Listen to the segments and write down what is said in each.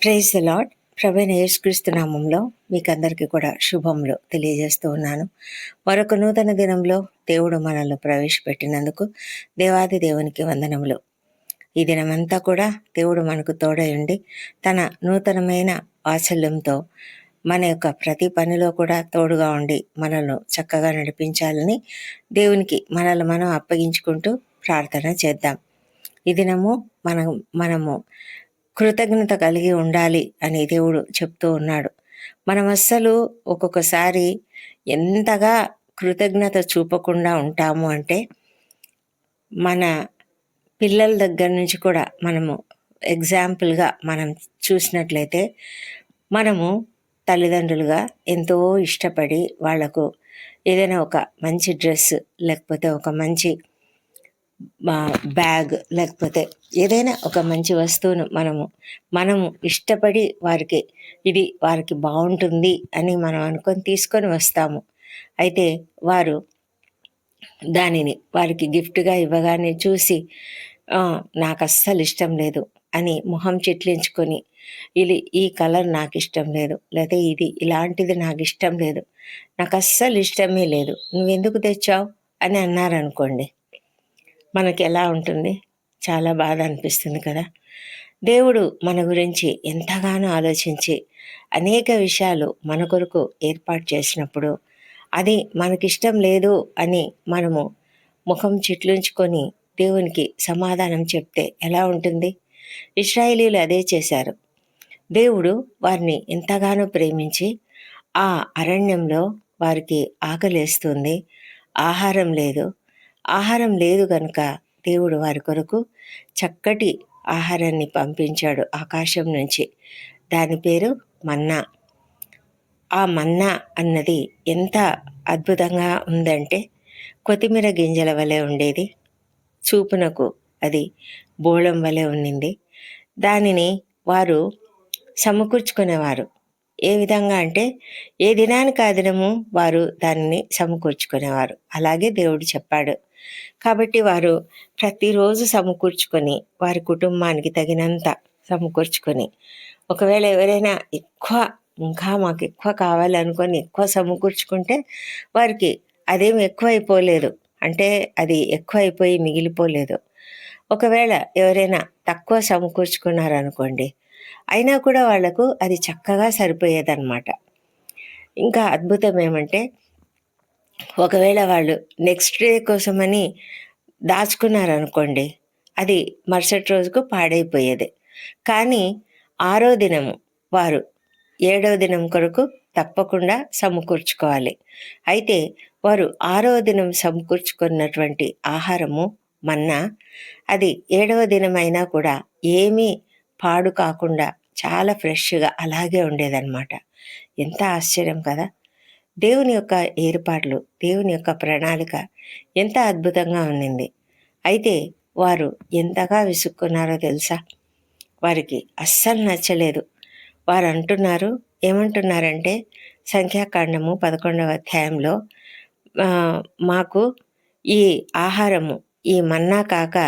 Praise the lord ప్రవీణ యేసుక్రీస్తు నామంలో మీకు అందరికీ కూడా శుభములు తెలియజేస్తూ ఉన్నాను. మరొక నూతన దినంలో దేవుడు మనల్ని ప్రవేశపెట్టినందుకు దేవాది దేవునికి వందనములు. ఈ దినమంతా కూడా దేవుడు మనకు తోడయుండి తన నూతనమైన వాత్సల్యంతో మన యొక్క ప్రతి పనిలో కూడా తోడుగా ఉండి మనల్ని చక్కగా నడిపించాలని దేవునికి మనల్ని మనం అప్పగించుకుంటూ ప్రార్థన చేద్దాం. ఈ దినము మనం మనము కృతజ్ఞత కలిగి ఉండాలి అని దేవుడు చెప్తూ ఉన్నాడు. మనం అస్సలు ఒక్కొక్కసారి ఎంతగా కృతజ్ఞత చూపకుండా ఉంటాము అంటే మన పిల్లల దగ్గర నుంచి కూడా మనము ఎగ్జాంపుల్గా మనం చూసినట్లయితే మనము తల్లిదండ్రులుగా ఎంతో ఇష్టపడి వాళ్ళకు ఏదైనా ఒక మంచి డ్రెస్ లేకపోతే ఒక మంచి బ్యాగ్ లేకపోతే ఏదైనా ఒక మంచి వస్తువును మనము మనము ఇష్టపడి వారికి ఇది వారికి బాగుంటుంది అని మనం అనుకొని తీసుకొని వస్తాము. అయితే వారు దానిని వారికి గిఫ్ట్గా ఇవ్వగానే చూసి నాకు అస్సలు ఇష్టం లేదు అని మొహం చెట్లించుకొని ఇది ఈ కలర్ నాకు ఇష్టం లేదు లేదా ఇది ఇలాంటిది నాకు ఇష్టం లేదు నాకు అస్సలు ఇష్టమే లేదు నువ్వెందుకు తెచ్చావు? అని అన్నారనుకోండి. మనకి ఎలా ఉంటుంది? చాలా బాధ అనిపిస్తుంది కదా. దేవుడు మన గురించి ఎంతగానో ఆలోచించి అనేక విషయాలు మన కొరకు ఏర్పాటు చేసినప్పుడు అది మనకిష్టం లేదు అని మనము ముఖం చిట్లుంచుకొని దేవునికి సమాధానం చెప్తే ఎలా ఉంటుంది? ఇస్రాయేలీలు అదే చేశారు. దేవుడు వారిని ఎంతగానో ప్రేమించి ఆ అరణ్యంలో వారికి ఆకలేస్తుంది ఆహారం లేదు ఆహారం లేదు గనుక దేవుడు వారి కొరకు చక్కటి ఆహారాన్ని పంపించాడు ఆకాశం నుంచి. దాని పేరు మన్నా. ఆ మన్నా అన్నది ఎంత అద్భుతంగా ఉందంటే కొత్తిమీర గింజల వలె ఉండేది. చూపునకు అది బోళం వలె ఉండింది దానిని వారు సమకూర్చుకునేవారు. ఏ విధంగా అంటే ఏ దినానికి ఆ దినము వారు దానిని సమకూర్చుకునేవారు. అలాగే దేవుడు చెప్పాడు. కాబట్టి వారు ప్రతిరోజు సమకూర్చుకొని వారి కుటుంబానికి తగినంత సమకూర్చుకొని ఒకవేళ ఎవరైనా ఎక్కువ ఇంకా మాకు ఎక్కువ కావాలనుకొని ఎక్కువ సమకూర్చుకుంటే వారికి అదేం ఎక్కువ అయిపోలేదు అంటే అది ఎక్కువ అయిపోయి మిగిలిపోలేదు. ఒకవేళ ఎవరైనా తక్కువ సమకూర్చుకున్నారనుకోండి అయినా కూడా వాళ్ళకు అది చక్కగా సరిపోయేదన్నమాట. ఇంకా అద్భుతం ఏమంటే ఒకవేళ వాళ్ళు నెక్స్ట్ డే కోసమని దాచుకున్నారనుకోండి అది మరుసటి రోజుకు పాడైపోయేది. కానీ ఆరో దినము వారు ఏడవ దినం కొరకు తప్పకుండా సమకూర్చుకోవాలి. అయితే వారు ఆరో దినం సమకూర్చుకున్నటువంటి ఆహారము మన్నా అది ఏడవ దినమైనా కూడా ఏమీ పాడు కాకుండా చాలా ఫ్రెష్గా అలాగే ఉండేదన్నమాట. ఎంత ఆశ్చర్యం కదా! దేవుని యొక్క ఏర్పాట్లు దేవుని యొక్క ప్రణాళిక ఎంత అద్భుతంగా ఉన్నింది అయితే వారు ఎంతగా విసుక్కున్నారో తెలుసా? వారికి అస్సలు నచ్చలేదు. వారు అంటున్నారు ఏమంటున్నారంటే సంఖ్యాకాండము పదకొండవ అధ్యాయంలో మాకు ఈ ఆహారము ఈ మన్నా కాక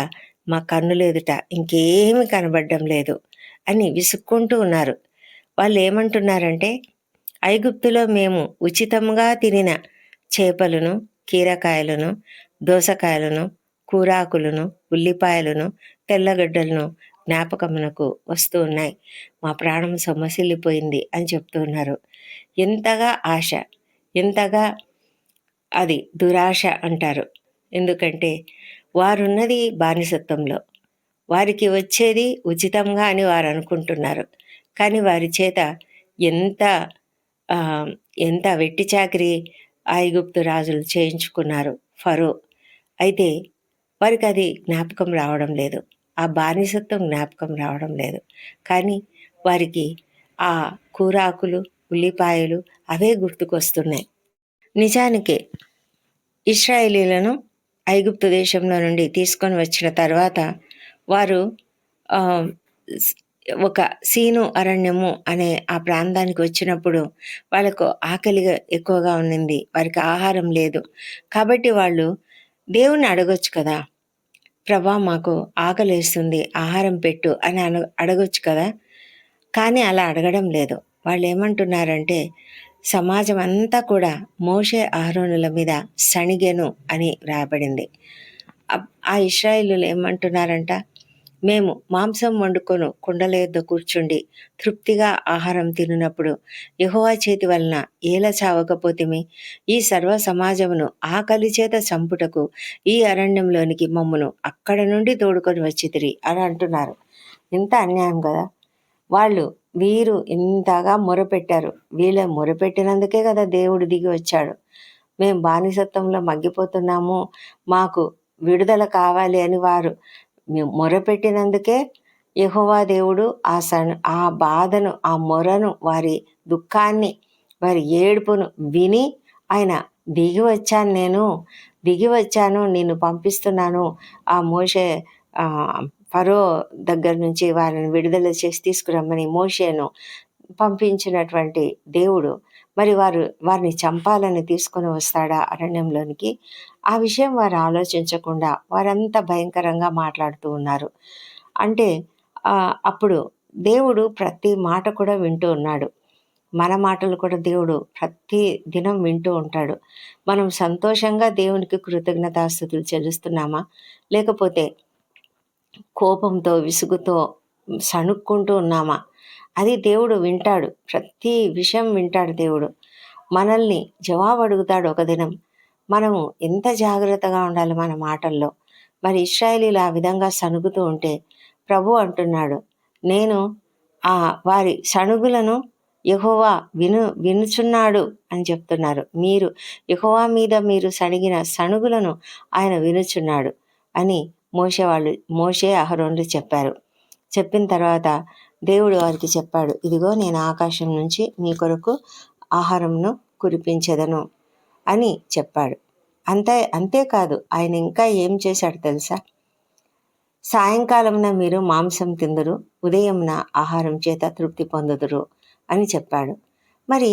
మా కన్నులు ఎదుట ఇంకేమి కనబడడం లేదు అని విసుక్కుంటూ ఉన్నారు. వాళ్ళు ఏమంటున్నారంటే ఐగుప్తులో మేము ఉచితంగా తినిన చేపలను కీరకాయలను దోసకాయలను కూరాకులను ఉల్లిపాయలను తెల్లగడ్డలను జ్ఞాపకమునకు వస్తూ ఉన్నాయి. మా ప్రాణం సొమ్మసిల్లిపోయింది అని చెప్తున్నారు ఎంతగా ఆశ ఎంతగా అది దురాశ అంటారు. ఎందుకంటే వారున్నది బానిసత్వంలో వారికి వచ్చేది ఉచితంగా అని వారు అనుకుంటున్నారు. కానీ వారి చేత ఎంత ఎంత వెట్టి చాకరి ఐగుప్తు రాజులు చేయించుకున్నారు ఫరో. అయితే వారికి అది జ్ఞాపకం రావడం లేదు. ఆ బానిసత్వం జ్ఞాపకం రావడం లేదు. కానీ వారికి ఆ కూరాకులు ఉల్లిపాయలు అవే గుర్తుకొస్తున్నాయి. నిజానికి ఇస్రాయేలీలను ఐగుప్తు దేశంలో నుండి తీసుకొని వచ్చిన తర్వాత వారు ఒక సీను అరణ్యము అనే ఆ ప్రాంతానికి వచ్చినప్పుడు వాళ్ళకు ఆకలిగా ఎక్కువగా ఉన్నింది వారికి ఆహారం లేదు. కాబట్టి వాళ్ళు దేవుణ్ణి అడగొచ్చు కదా. ప్రభా మాకు ఆకలి వేస్తుంది ఆహారం పెట్టు అని అన అడగొచ్చు కదా. కానీ అలా అడగడం లేదు. వాళ్ళు ఏమంటున్నారంటే సమాజం అంతా కూడా మోషే ఆహరోనుల మీద సణిగెను అని రాయబడింది. ఆ ఇస్రాయిలు ఏమంటున్నారంట? మేము మాంసం వండుకొను కుండల యొద్ద కూర్చుండి తృప్తిగా ఆహారం తినినప్పుడు యహోవా చేతి వలన ఏల చావకపోతిమి? ఈ సర్వ సమాజమును ఆకలి చేత సంపుటకు ఈ అరణ్యంలోనికి మమ్మను అక్కడ నుండి తోడుకొని వచ్చితిరి అని అంటున్నారు. ఎంత అన్యాయం కదా! వాళ్ళు వీరు ఇంతగా మొరపెట్టారు. వీళ్ళ మొరపెట్టినందుకే కదా దేవుడు దిగి వచ్చాడు. మేము బానిసత్వంలో మగ్గిపోతున్నాము. మాకు విడుదల కావాలి అని వారు మొరపెట్టినందుకే యహోవా దేవుడు ఆ సన్ ఆ బాధను ఆ మొరను వారి దుఃఖాన్ని వారి ఏడుపును విని ఆయన దిగి వచ్చాను నేను దిగి వచ్చాను నిన్ను పంపిస్తున్నాను. ఆ మోషే పరో ఫరో దగ్గర నుంచి వారిని విడుదల చేసి తీసుకురమ్మని మోషేను పంపించినటువంటి దేవుడు మరి వారు వారిని చంపాలని తీసుకొని వస్తాడా అరణ్యంలోనికి? ఆ విషయం వారు ఆలోచించకుండా వారంతా భయంకరంగా మాట్లాడుతూ ఉన్నారు. అంటే అప్పుడు దేవుడు ప్రతి మాట కూడా వింటూ ఉన్నాడు. మన మాటలు కూడా దేవుడు ప్రతి దినం వింటూ ఉంటాడు. మనం సంతోషంగా దేవునికి కృతజ్ఞతాస్థుతులు చెల్లిస్తున్నామా? లేకపోతే కోపంతో విసుగుతో సణుక్కుంటూ ఉన్నామా? అది దేవుడు వింటాడు. ప్రతి విషయం వింటాడు దేవుడు. మనల్ని జవాబు అడుగుతాడు ఒక దినం. మనము ఎంత జాగ్రత్తగా ఉండాలి మన మాటల్లో? మరి ఇస్రాయలీలు ఆ విధంగా సణుగుతూ ఉంటే ప్రభు అంటున్నాడు నేను ఆ వారి సణుగులను యహోవా విను వినుచున్నాడు అని చెప్తున్నారు. మీరు యహోవా మీద మీరు సణిగిన సణుగులను ఆయన వినుచున్నాడు అని మోషే వాళ్ళు మోషే అహరోన్లు చెప్పారు. చెప్పిన తర్వాత దేవుడు వారికి చెప్పాడు ఇదిగో నేను ఆకాశం నుంచి మీ కొరకు ఆహారంను కురిపించదను అని చెప్పాడు. అంతే అంతేకాదు ఆయన ఇంకా ఏం చేశాడు తెలుసా? సాయంకాలంన మీరు మాంసం తిందురు ఉదయంన ఆహారం చేత తృప్తి పొందుదురు అని చెప్పాడు. మరి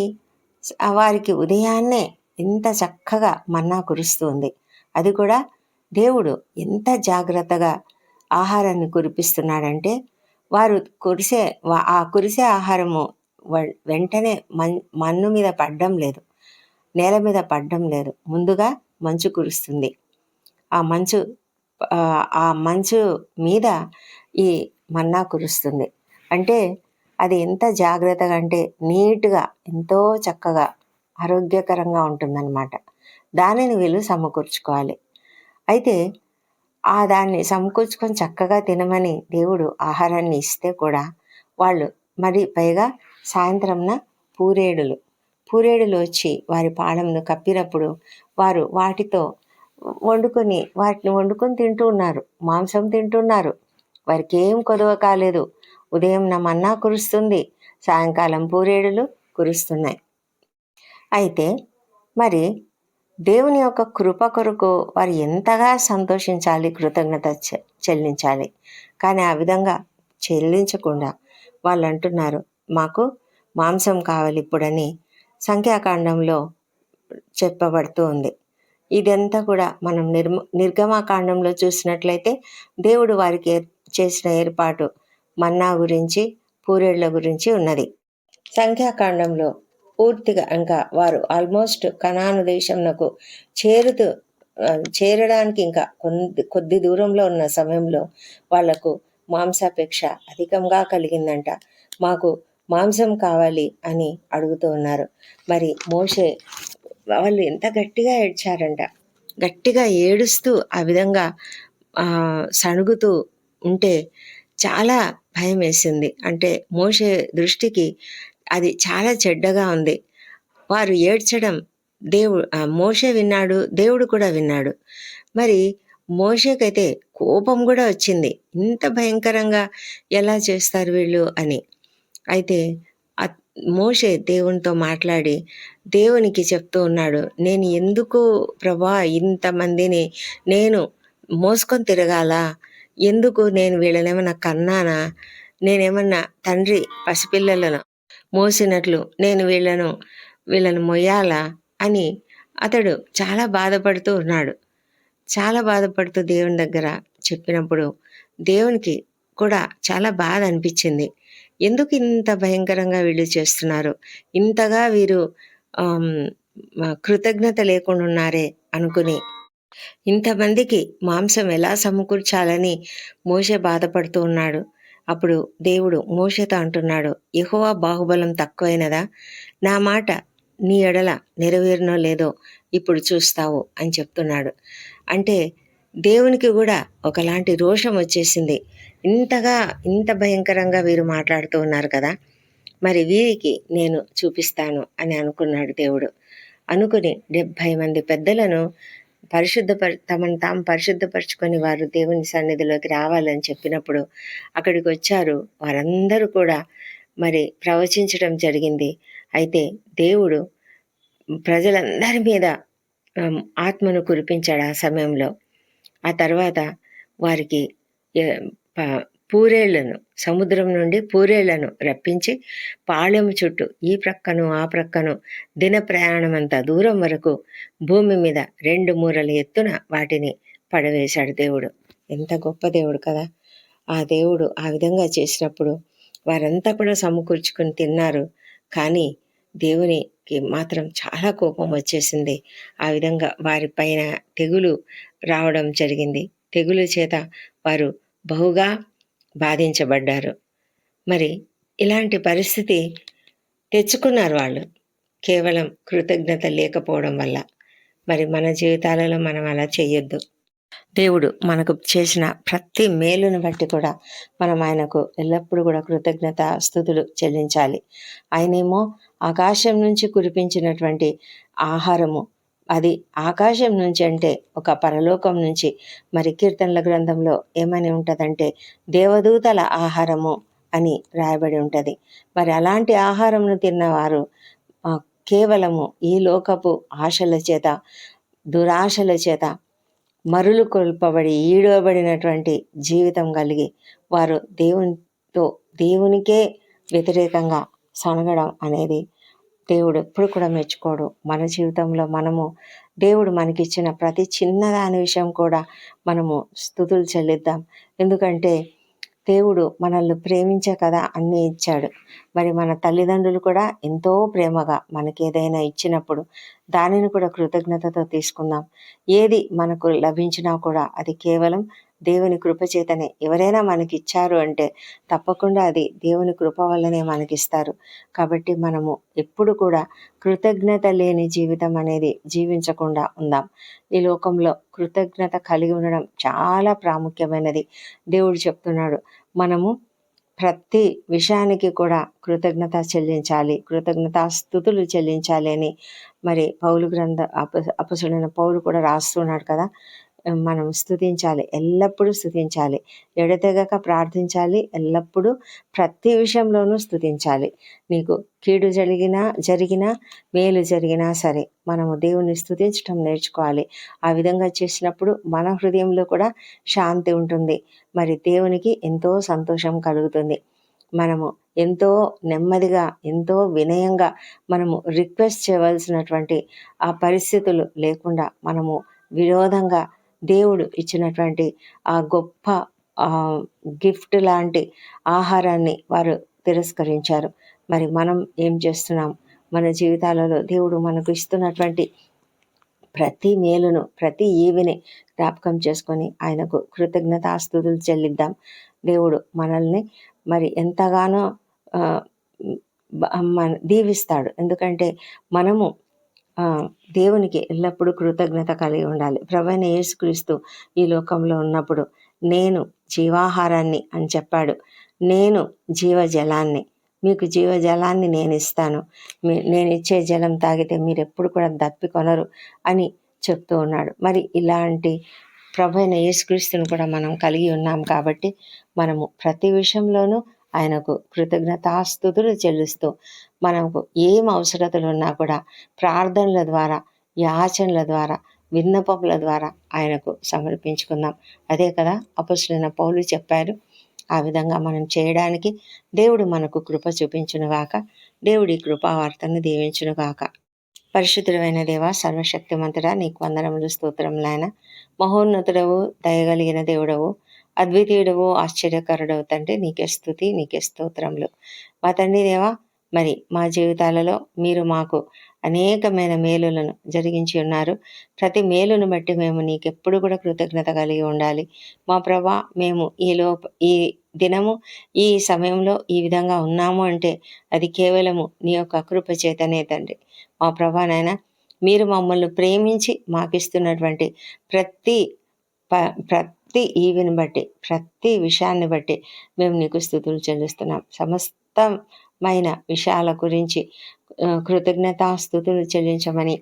వారికి ఉదయాన్నే ఎంత చక్కగా మన్నా కురుస్తుంది. అది కూడా దేవుడు ఎంత జాగ్రత్తగా ఆహారాన్ని కురిపిస్తున్నాడంటే వారు కురిసే వా- ఆ కురిసే ఆహారము వెంటనే మన్ మన్ను మీద పడ్డం లేదు. నేల మీద పడ్డం లేదు. ముందుగా మంచు కురుస్తుంది. ఆ మంచు ఆ, ఆ మంచు మీద ఈ మన్నా కురుస్తుంది. అంటే అది ఎంత జాగ్రత్తగా అంటే నీట్గా ఎంతో చక్కగా ఆరోగ్యకరంగా ఉంటుందన్నమాట. దానిని వీళ్ళు సమకూర్చుకోవాలి. అయితే ఆ దాన్ని సమకూర్చుకొని చక్కగా తినమని దేవుడు ఆహారాన్ని ఇస్తే కూడా వాళ్ళు మరి పైగా సాయంత్రంన పూరేడులు. పూరేడులు వచ్చి వారి పాడంను కప్పినప్పుడు వారు వాటితో వండుకొని వాటిని వండుకొని తింటూ ఉన్నారు. మాంసం తింటున్నారు వారికి ఏం కొదవ కాలేదు. ఉదయం నా మన్నా కురుస్తుంది. సాయంకాలం పూరేడులు కురుస్తున్నాయి. అయితే మరి దేవుని యొక్క కృప కొరకు వారు ఎంతగా సంతోషించాలి కృతజ్ఞత చె- చెల్లించాలి. కానీ ఆ విధంగా చెల్లించకుండా వాళ్ళు అంటున్నారు మాకు మాంసం కావాలి ఇప్పుడని సంఖ్యాకాండంలో చెప్పబడుతూ ఉంది. ఇదంతా కూడా మనం నిర్మ నిర్గమాకాండంలో చూసినట్లయితే దేవుడు వారికి ఏర్- చేసిన ఏర్పాటు మన్నా గురించి పూరేళ్ళ గురించి ఉన్నది. సంఖ్యాకాండంలో పూర్తిగా ఇంకా వారు ఆల్మోస్ట్ కనాను దేశంనకు చేరుతూ చేరడానికి ఇంకా కొద్ది కొద్ది దూరంలో ఉన్న సమయంలో వాళ్ళకు మాంసాపేక్ష అధికంగా కలిగిందంట. మాకు మాంసం కావాలి అని అడుగుతూ ఉన్నారు. మరి మోషే వాళ్ళు ఎంత గట్టిగా ఏడ్చారంట. గట్టిగా ఏడుస్తూ ఆ విధంగా సణుగుతూ ఉంటే చాలా భయం వేసింది. అంటే మోషే దృష్టికి అది చాలా చెడ్డగా ఉంది. వారు ఏడ్చడం దేవుడు మోషే విన్నాడు దేవుడు కూడా విన్నాడు. మరి మోషేకైతే కోపం కూడా వచ్చింది. ఇంత భయంకరంగా ఎలా చేస్తారు వీళ్ళు అని. అయితే మోషే దేవునితో మాట్లాడి దేవునికి చెప్తూ ఉన్నాడు నేను ఎందుకు ప్రభా ఇంతమందిని నేను మోసుకొని తిరగాల? ఎందుకు నేను వీళ్ళనేమన్నా కన్నానా? నేనేమన్నా తండ్రి పసిపిల్లలను మోసినట్లు నేను వీళ్ళను వీళ్ళను మొయ్యాలా అని అతడు చాలా బాధపడుతూ ఉన్నాడు. చాలా బాధపడుతూ దేవుని దగ్గర చెప్పినప్పుడు దేవునికి కూడా చాలా బాధ అనిపించింది. ఎందుకు ఇంత భయంకరంగా వీళ్ళు చేస్తున్నారు? ఇంతగా వీరు కృతజ్ఞత లేకుండా ఉన్నారే అనుకుని ఇంతమందికి మాంసం ఎలా సమకూర్చాలని మోసే బాధపడుతూ ఉన్నాడు. అప్పుడు దేవుడు మోషేత అంటున్నాడు యహోవా బాహుబలం తక్కువైనదా? నా మాట నీ ఎడల నెరవేరునో లేదో ఇప్పుడు చూస్తావు అని చెప్తున్నాడు. అంటే దేవునికి కూడా ఒకలాంటి రోషం వచ్చేసింది. ఇంతగా ఇంత భయంకరంగా వీరు మాట్లాడుతూ ఉన్నారు కదా మరి వీరికి నేను చూపిస్తాను అని అనుకున్నాడు దేవుడు. అనుకుని డెబ్భై మంది పెద్దలను పరిశుద్ధపరి తమను తాము పరిశుద్ధపరచుకొని వారు దేవుని సన్నిధిలోకి రావాలని చెప్పినప్పుడు అక్కడికి వచ్చారు. వారందరూ కూడా మరి ప్రవచించడం జరిగింది. అయితే దేవుడు ప్రజలందరి మీద ఆత్మను కురిపించాడు ఆ సమయంలో. ఆ తర్వాత వారికి పూరేళ్ళను సముద్రం నుండి పూరేళ్ళను రప్పించి పాళెం చుట్టూ ఈ ప్రక్కను ఆ ప్రక్కను దిన ప్రయాణం అంత దూరం వరకు భూమి మీద రెండు మూరల ఎత్తున వాటిని పడవేశాడు దేవుడు. ఎంత గొప్ప దేవుడు కదా! ఆ దేవుడు ఆ విధంగా చేసినప్పుడు వారంతా కూడా సమకూర్చుకుని తిన్నారు. కానీ దేవునికి మాత్రం చాలా కోపం వచ్చేసింది. ఆ విధంగా వారి పైన తెగులు రావడం జరిగింది. తెగులు చేత వారు బహుగా బాధించబడ్డారు. మరి ఇలాంటి పరిస్థితి తెచ్చుకున్నారు వాళ్ళు. కేవలం కృతజ్ఞత లేకపోవడం వల్ల. మరి మన జీవితాలలో మనం అలా చేయొద్దు దేవుడు మనకు చేసిన ప్రతి మేలును బట్టి కూడా మనం ఆయనకు ఎల్లప్పుడూ కూడా కృతజ్ఞత స్థుతులు చెల్లించాలి. ఆయనేమో ఆకాశం నుంచి కురిపించినటువంటి ఆహారము అది ఆకాశం నుంచి అంటే ఒక పరలోకం నుంచి. మరి కీర్తనల గ్రంథంలో ఏమని ఉంటుందంటే దేవదూతల ఆహారము అని రాయబడి ఉంటుంది. మరి అలాంటి ఆహారమును తిన్నవారు కేవలము ఈ లోకపు ఆశల చేత దురాశల చేత మరులు కొల్పబడి ఈడవబడినటువంటి జీవితం కలిగి వారు దేవునితో దేవునికే వ్యతిరేకంగా సనగడం అనేది దేవుడు ఎప్పుడు కూడా మెచ్చుకోడు. మన జీవితంలో మనము దేవుడు మనకిచ్చిన ప్రతి చిన్నదాని విషయం కూడా మనము స్థుతులు చెల్లిద్దాం. ఎందుకంటే దేవుడు మనల్ని ప్రేమించే కదా అన్నీ ఇచ్చాడు. మరి మన తల్లిదండ్రులు కూడా ఎంతో ప్రేమగా మనకి ఏదైనా ఇచ్చినప్పుడు దానిని కూడా కృతజ్ఞతతో తీసుకుందాం. ఏది మనకు లభించినా కూడా అది కేవలం దేవుని కృపచేతనే ఎవరైనా మనకి ఇచ్చారు అంటే తప్పకుండా అది దేవుని కృప వల్లనే మనకిస్తారు. కాబట్టి మనము ఎప్పుడు కూడా కృతజ్ఞత లేని జీవితం అనేది జీవించకుండా ఉందాం. ఈ లోకంలో కృతజ్ఞత కలిగి ఉండడం చాలా ప్రాముఖ్యమైనది. దేవుడు చెప్తున్నాడు మనము ప్రతి విషయానికి కూడా కృతజ్ఞత చెల్లించాలి కృతజ్ఞత స్థుతులు చెల్లించాలి అని మరి పౌలు గ్రంథ అప అపసుడైన పౌలు కూడా రాస్తున్నాడు కదా. మనం స్థుతించాలి ఎల్లప్పుడూ స్థుతించాలి ఎడతెగక ప్రార్థించాలి ఎల్లప్పుడూ ప్రతి విషయంలోనూ స్థుతించాలి నీకు కీడు జరిగినా జరిగినా మేలు జరిగినా సరే మనము దేవుణ్ణి స్థుతించడం నేర్చుకోవాలి. ఆ విధంగా చేసినప్పుడు మన హృదయంలో కూడా శాంతి ఉంటుంది. మరి దేవునికి ఎంతో సంతోషం కలుగుతుంది. మనము ఎంతో నెమ్మదిగా ఎంతో వినయంగా మనము రిక్వెస్ట్ చేయవలసినటువంటి ఆ పరిస్థితులు లేకుండా మనము విరోధంగా దేవుడు ఇచ్చినటువంటి ఆ గొప్ప గిఫ్ట్ లాంటి ఆహారాన్ని వారు తిరస్కరించారు. మరి మనం ఏం చేస్తున్నాం? మన జీవితాలలో దేవుడు మనకు ఇస్తున్నటువంటి ప్రతి మేలును ప్రతి ఈవిని జ్ఞాపకం చేసుకొని ఆయనకు కృతజ్ఞతాస్తుతులు చెల్లిద్దాం. దేవుడు మనల్ని మరి ఎంతగానో దీవిస్తాడు. ఎందుకంటే మనము దేవునికి ఎల్లప్పుడూ కృతజ్ఞత కలిగి ఉండాలి. ప్రభైన యేసుక్రీస్తు ఈ లోకంలో ఉన్నప్పుడు నేను జీవాహారాన్ని అని చెప్పాడు. నేను జీవజలాన్ని మీకు జీవజలాన్ని నేను ఇస్తాను మీ- నేను ఇచ్చే జలం తాగితే మీరు ఎప్పుడు కూడా దప్పికొనరు అని చెప్తూ ఉన్నాడు. మరి ఇలాంటి ప్రభైన యేసుక్రీస్తుని కూడా మనం కలిగి ఉన్నాం కాబట్టి మనము ప్రతి విషయంలోనూ ఆయనకు కృతజ్ఞతాస్తుతులు చెల్లిస్తూ మనకు ఏం అవసరతలు ఉన్నా కూడా ప్రార్థనల ద్వారా యాచనల ద్వారా విన్నపముల ద్వారా ఆయనకు సమర్పించుకుందాం. అదే కదా అపసులైన పౌలు చెప్పారు. ఆ విధంగా మనం చేయడానికి దేవుడు మనకు కృప చూపించునుగాక. దేవుడి కృపావార్తను దీవించునుగాక. పరిశుద్ధుడమైన దేవ సర్వశక్తిమంతుడా నీకు వందనములు స్తోత్రములైన మహోన్నతుడవు దయగలిగిన దేవుడవు. అద్వితీయుడవు ఆశ్చర్యకరుడవు తండ్రి నీకే స్థుతి నీకే స్తోత్రములు. మా తండ్రి దేవా మరి మా జీవితాలలో మీరు మాకు అనేకమైన మేలులను జరిగించి ఉన్నారు. ప్రతి మేలును బట్టి మేము నీకెప్పుడు కూడా కృతజ్ఞత కలిగి ఉండాలి. మా ప్రభా మేము ఈ లోప ఈ దినము ఈ సమయంలో ఈ విధంగా ఉన్నాము అంటే అది కేవలము నీ యొక్క కృప చేతనే తండ్రి. మా ప్రభా నాయన మీరు మమ్మల్ని ప్రేమించి మాకిస్తున్నటువంటి ప్రతి ప ప్రతి ఈవిని బట్టి ప్రతి విషయాన్ని బట్టి మేము నీకు స్థుతులు చెల్లిస్తున్నాం. సమస్తమైన విషయాల గురించి కృతజ్ఞతాస్థుతులు చెల్లించమని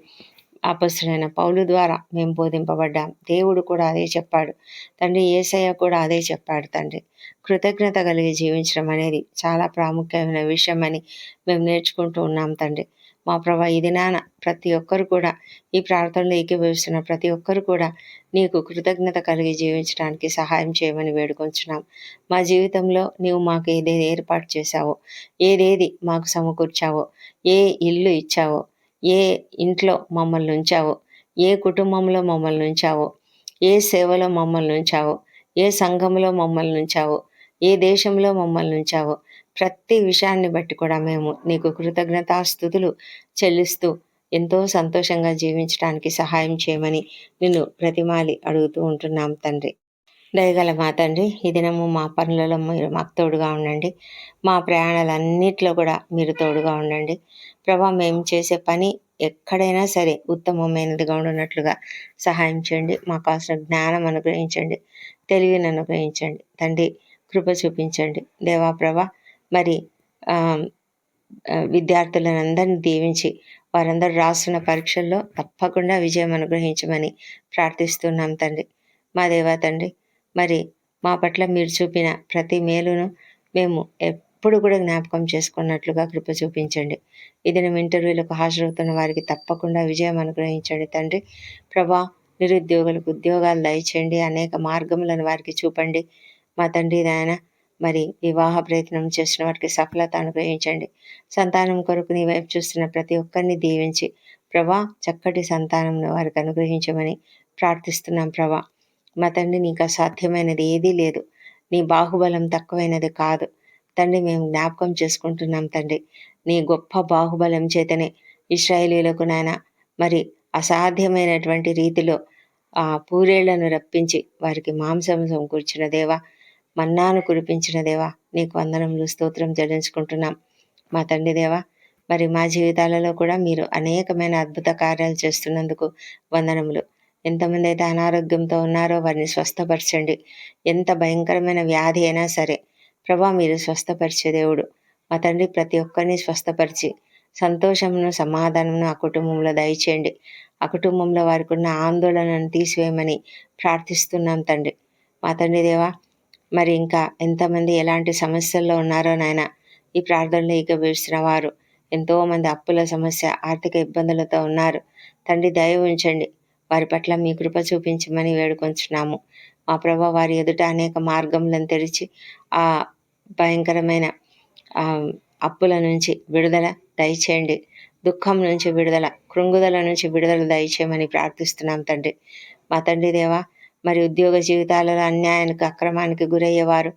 అపస్తుడైన పౌలు ద్వారా మేము బోధింపబడ్డాం. దేవుడు కూడా అదే చెప్పాడు. తండ్రి ఏసయ్య కూడా అదే చెప్పాడు తండ్రి. కృతజ్ఞత కలిగి జీవించడం అనేది చాలా ప్రాముఖ్యమైన విషయం అని మేము నేర్చుకుంటూ ఉన్నాం తండ్రి. మా ప్రభా ఈ దినాన ప్రతి ఒక్కరు కూడా ఈ ప్రార్థనలో ఏకీభవిస్తున్న ప్రతి ఒక్కరు కూడా నీకు కృతజ్ఞత కలిగి జీవించడానికి సహాయం చేయమని వేడుకొంచున్నాం. మా జీవితంలో నీవు మాకు ఏదేది ఏర్పాటు చేశావో ఏదేది మాకు సమకూర్చావో ఏ ఇల్లు ఇచ్చావో ఏ ఇంట్లో మమ్మల్ని ఉంచావో ఏ కుటుంబంలో మమ్మల్ని ఉంచావో ఏ సేవలో మమ్మల్ని ఉంచావో ఏ సంఘంలో మమ్మల్ని ఉంచావో ఏ దేశంలో మమ్మల్ని ఉంచావో ప్రతి విషయాన్ని బట్టి కూడా మేము నీకు కృతజ్ఞతాస్థుతులు చెల్లిస్తూ ఎంతో సంతోషంగా జీవించడానికి సహాయం చేయమని నిన్ను ప్రతిమాలి అడుగుతూ ఉంటున్నాం తండ్రి. దయగల మా తండ్రి ఈ దినము మా పనులలో మీరు మాకు తోడుగా ఉండండి. మా ప్రయాణాలన్నిట్లో కూడా మీరు తోడుగా ఉండండి. ప్రభా మేము చేసే పని ఎక్కడైనా సరే ఉత్తమమైనదిగా ఉన్నట్లుగా సహాయం చేయండి. మాకు కావాల్సిన జ్ఞానం అనుగ్రహించండి. తెలివిని అనుగ్రహించండి. తండ్రి కృప చూపించండి. దేవా ప్రభా మరి విద్యార్థులందరినీ దీవించి వారందరూ రాస్తున్న పరీక్షల్లో తప్పకుండా విజయం అనుగ్రహించమని ప్రార్థిస్తున్నాం తండ్రి. మా దేవా తండ్రి మరి మా పట్ల మీరు చూపిన ప్రతి మేలును మేము ఎప్పుడు కూడా జ్ఞాపకం చేసుకున్నట్లుగా కృప చూపించండి. ఇది నేను ఇంటర్వ్యూలకు హాజరవుతున్న వారికి తప్పకుండా విజయం అనుగ్రహించండి తండ్రి. ప్రభా నిరుద్యోగులకు ఉద్యోగాలు దయచేయండి. అనేక మార్గములను వారికి చూపండి. మా తండ్రి నాయన మరి వివాహ ప్రయత్నం చేసిన వారికి సఫలత అనుగ్రహించండి సంతానం కొరకు నీ వైపు చూస్తున్న ప్రతి ఒక్కరిని దీవించి ప్రభా చక్కటి సంతానం వారికి అనుగ్రహించమని ప్రార్థిస్తున్నాం ప్రభా. మా తండ్రి నీకు అసాధ్యమైనది ఏదీ లేదు. నీ బాహుబలం తక్కువైనది కాదు. తండ్రి మేము జ్ఞాపకం చేసుకుంటున్నాం తండ్రి. నీ గొప్ప బాహుబలం చేతనే ఇస్రాయేలీలకు నాయన మరి అసాధ్యమైనటువంటి రీతిలో ఆ పూరేళ్ళను రప్పించి వారికి మాంసం సమకూర్చిన దేవా మన్నాను కురిపించిన దేవా నీకు వందనములు స్తోత్రం జడించుకుంటున్నాం మా తండ్రి దేవా మరి మా జీవితాలలో కూడా మీరు అనేకమైన అద్భుత కార్యాలు చేస్తున్నందుకు వందనములు. ఎంతమంది అయితే అనారోగ్యంతో ఉన్నారో వారిని స్వస్థపరచండి. ఎంత భయంకరమైన వ్యాధి అయినా సరే ప్రభా మీరు స్వస్థపరిచే దేవుడు. మా తండ్రి ప్రతి ఒక్కరిని స్వస్థపరిచి సంతోషమును సమాధానమును ఆ కుటుంబంలో దయచేయండి. ఆ కుటుంబంలో వారికి ఉన్న ఆందోళనను తీసివేయమని ప్రార్థిస్తున్నాం తండ్రి. మా తండ్రి దేవా మరి ఇంకా ఎంతమంది ఎలాంటి సమస్యల్లో ఉన్నారో నాయన ఈ ప్రార్థనలో ఏకీభవిస్తున్న వారు. ఎంతోమంది అప్పుల సమస్య ఆర్థిక ఇబ్బందులతో ఉన్నారు. తండ్రి దయ ఉంచండి. వారి పట్ల మీ కృప చూపించమని వేడుకొంచున్నాము. మా ప్రభా వారి ఎదుట అనేక మార్గములను తెరిచి ఆ భయంకరమైన అప్పుల నుంచి విడుదల దయచేయండి. దుఃఖం నుంచి విడుదల కృంగుదల నుంచి విడుదల దయచేయమని ప్రార్థిస్తున్నాం తండ్రి. మా తండ్రి దేవా మరి ఉద్యోగ జీవితాలలో అన్యాయానికి అక్రమానికి గురయ్యేవారు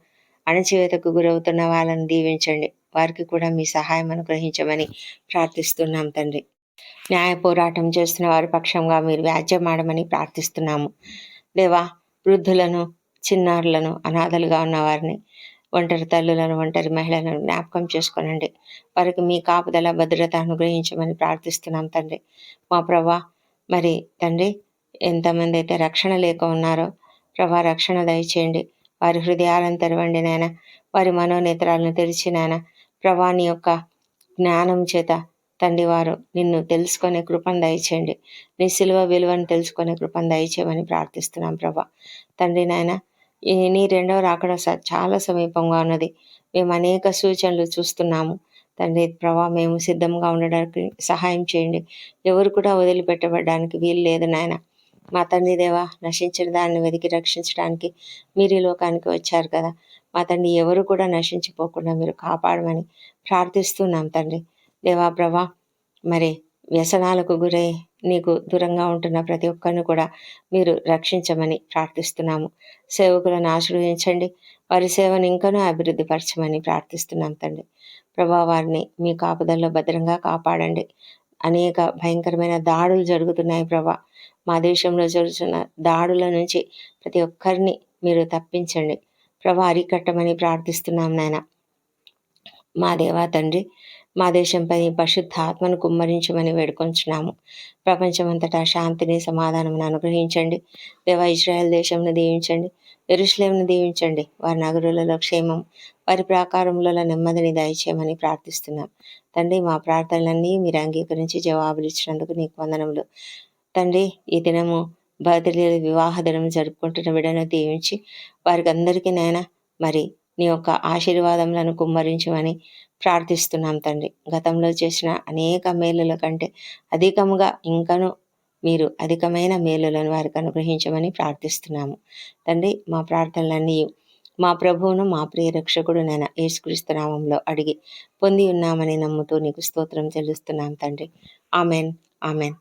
అణచివేతకు గురవుతున్న వాళ్ళని దీవించండి. వారికి కూడా మీ సహాయం అనుగ్రహించమని ప్రార్థిస్తున్నాం తండ్రి. న్యాయ పోరాటం చేస్తున్న వారి పక్షంగా మీరు వ్యాజ్యమాడమని ప్రార్థిస్తున్నాము. దేవా వృద్ధులను చిన్నారులను అనాథలుగా ఉన్న వారిని ఒంటరి తల్లులను ఒంటరి మహిళలను జ్ఞాపకం చేసుకోనండి. వారికి మీ కాపుదల భద్రత అనుగ్రహించమని ప్రార్థిస్తున్నాం తండ్రి. మా ప్రభా మరి తండ్రి ఎంతమంది అయితే రక్షణ లేక ఉన్నారో ప్రభా రక్షణ దయచేయండి. వారి హృదయాలను తెరవండి నాయన. వారి మనోనేత్రాలను తెరిచి నాయన. ప్రభాని యొక్క జ్ఞానం చేత తండ్రి వారు నిన్ను తెలుసుకునే కృపను దయచేయండి. నీ సిలువ విలువను తెలుసుకునే కృపను దయచేయమని ప్రార్థిస్తున్నాం ప్రభా. తండ్రి నాయన నీ రెండవ రాకడ చాలా సమీపంగా ఉన్నది. మేము అనేక సూచనలు చూస్తున్నాము. తండ్రి ప్రభా మేము సిద్ధంగా ఉండడానికి సహాయం చేయండి. ఎవరు కూడా వదిలిపెట్టబడడానికి వీలు లేదు నాయన. మా తండ్రి దేవా నశించిన దాన్ని వెతికి రక్షించడానికి మీరు ఈ లోకానికి వచ్చారు కదా. మా తండ్రి ఎవరు కూడా నశించిపోకుండా మీరు కాపాడమని ప్రార్థిస్తున్నాం తండ్రి. దేవా ప్రభా మరి వ్యసనాలకు గురై నీకు దూరంగా ఉంటున్న ప్రతి ఒక్కరిని కూడా మీరు రక్షించమని ప్రార్థిస్తున్నాము. సేవకులను ఆశ్రయించండి వారి సేవను ఇంకనూ అభివృద్ధి పరచమని ప్రార్థిస్తున్నాం తండ్రి. ప్రభా వారిని మీ కాపుదల్లో భద్రంగా కాపాడండి. అనేక భయంకరమైన దాడులు జరుగుతున్నాయి ప్రభా. మా దేశంలో జరుగుతున్న దాడుల నుంచి ప్రతి ఒక్కరిని మీరు తప్పించండి. ప్రభా అరికట్టమని ప్రార్థిస్తున్నాం నాయన. మా దేవా తండ్రి మా దేశంపై పరిశుద్ధాత్మను కుమ్మరించమని వేడుకొంచున్నాము. ప్రపంచమంతటా శాంతిని సమాధానం అనుగ్రహించండి. దేవా ఇజ్రాయెల్ దేశంను దీవించండి. ఎరుశ్లేంను దీవించండి. వారి నగరులలో క్షేమం వారి ప్రాకారములలో నెమ్మదిని దయచేయమని ప్రార్థిస్తున్నాం. తండ్రి మా ప్రార్థనలన్నీ మీరు అంగీకరించి జవాబులు ఇచ్చినందుకు నీకు వందనములు. తండ్రి ఈ దినము బర్త్డే వివాహ దినం జరుపుకుంటున్న బిడ్డను దీవించి వారికి అందరికీ నాయన మరి నీ యొక్క ఆశీర్వాదములను కుమ్మరించమని ప్రార్థిస్తున్నాం తండ్రి. గతంలో చేసిన అనేక మేలుల కంటే అధికముగా ఇంకను మీరు అధికమైన మేలులను వారికి అనుగ్రహించమని ప్రార్థిస్తున్నాము. తండ్రి మా ప్రార్థనలన్నీ మా ప్రభువును మా ప్రియ రక్షకుడు నేను యేసుక్రీస్తు నామంలో అడిగి పొంది ఉన్నామని నమ్ముతూ నీకు స్తోత్రం చెల్లిస్తున్నాం తండ్రి. Amen amen.